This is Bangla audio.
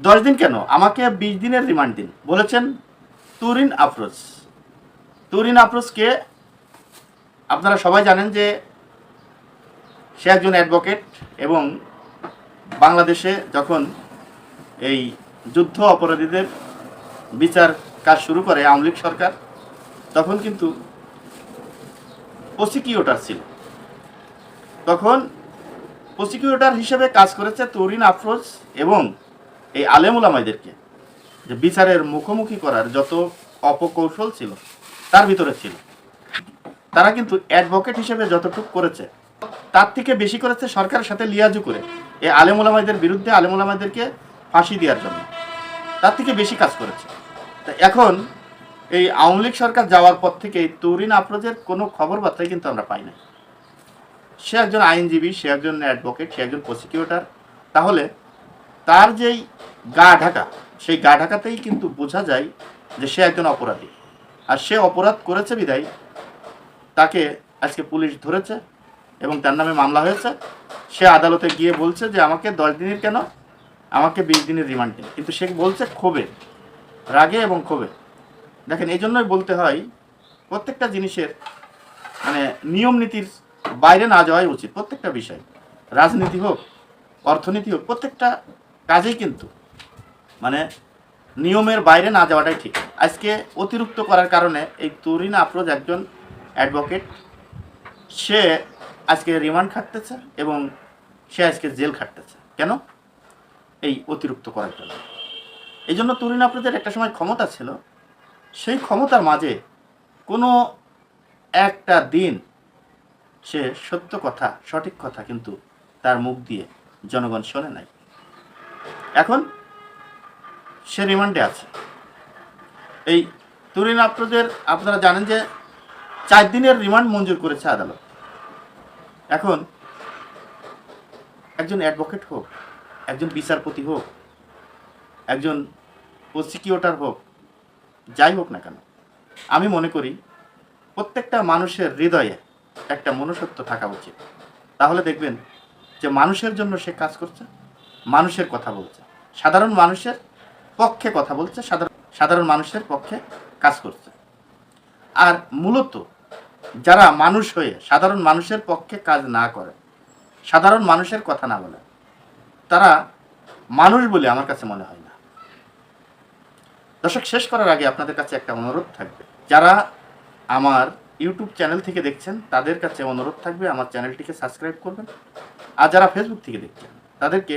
দশ দিন কেন? আমাকে বিশ দিনের রিমান্ড দিন। বলেছেন তুরিন আফরোজ। তুরিন আফরোজকে আপনারা সবাই জানেন যে সে একজন অ্যাডভোকেট এবং বাংলাদেশে যখন এই যুদ্ধ অপরাধীদের বিচার কাজ শুরু করে আওয়ামী লীগ সরকার, তখন কিন্তু প্রসিকিউটর ছিল। তখন প্রসিকিউটর হিসেবে কাজ করেছে তরিন আফরোজ এবং এই আলেমুল আমাদেরকে যে বিচারের মুখোমুখি করার যত অপকৌশল ছিল, তার ভিতরে ছিল। তারা কিন্তু অ্যাডভোকেট হিসেবে যতটুকু করেছে, তার থেকে বেশি করেছে সরকারের সাথে লিয়াজু করে এই আলেমুল আমাদের বিরুদ্ধে আলেমুল আমাদেরকে ফাঁসি দেওয়ার জন্য। তার থেকে বেশি কাজ করেছে। তা এখন এই আওয়ামী লীগ সরকার যাওয়ার পর থেকে এই তরিন আফরোজের কোনো খবর বার্তাই কিন্তু আমরা পাই না সে একজন আইনজীবী, সে একজন অ্যাডভোকেট সে একজন প্রসিকিউটর তাহলে তার যেই গা ঢাকা, সেই গা ঢাকাতেই কিন্তু বোঝা যায় যে সে একজন অপরাধী। আর সে অপরাধ করেছে বিদায় তাকে আজকে পুলিশ ধরেছে এবং তার নামে মামলা হয়েছে। সে আদালতে গিয়ে বলছে যে আমাকে দশ দিনের কেন? আমাকে বিশ দিনের রিমান্ড দিন। কিন্তু সে বলছে ক্ষোভে, রাগে এবং ক্ষোভে। দেখেন এই জন্যই বলতে হয়, প্রত্যেকটা জিনিসের মানে নিয়ম নীতির বাইরে না যাওয়াই উচিত। প্রত্যেকটা বিষয়, রাজনীতি হোক, অর্থনীতি হোক, প্রত্যেকটা কাজেই কিন্তু মানে নিয়মের বাইরে না যাওয়াটাই ঠিক। আজকে অতিরিক্ত করার কারণে এই তরিন আফরোজ একজন অ্যাডভোকেট সে আজকে রিমান্ড খাটতেছে এবং সে আজকে জেল খাটতেছে। কেন? এই অতিরিক্ত করার জন্য। এই জন্য তরুণ আফরোজের একটা সময় ক্ষমতা ছিল। সেই ক্ষমতার মাঝে কোনো একটা দিন সে সত্য কথা, সঠিক কথা কিন্তু তার মুখ দিয়ে জনগণ শোনে নাই। এখন সে রিমান্ডে আছে। এই তুরিন আফরোজের আপনারা জানেন যে চার দিনের রিমান্ড মঞ্জুর করেছে আদালত। এখন একজন অ্যাডভোকেট হোক, একজন বিচারপতি হোক, একজন প্রসিকিউটর হোক, যাই হোক না কেন, আমি মনে করি প্রত্যেকটা মানুষের হৃদয়ে একটা মনুষ্যত্ব থাকা উচিত। তাহলে দেখবেন যে মানুষের জন্য সে কাজ করছে। মানুষের কথা বলছে। সাধারণ মানুষের পক্ষে কথা বলছে, সাধারণ সাধারণ মানুষের পক্ষে কাজ করছে। আর মূলত যারা মানুষ হয়ে সাধারণ মানুষের পক্ষে কাজ না করে, সাধারণ মানুষের কথা না বলে, তারা মানুষ বলে আমার কাছে মনে হয় না। দর্শক, শেষ করার আগে আপনাদের কাছে একটা অনুরোধ থাকবে। যারা আমার ইউটিউব চ্যানেল থেকে দেখছেন, তাদের কাছে অনুরোধ থাকবে আমার চ্যানেলটিকে সাবস্ক্রাইব করবেন। আর যারা ফেসবুক থেকে দেখছেন, তাদেরকে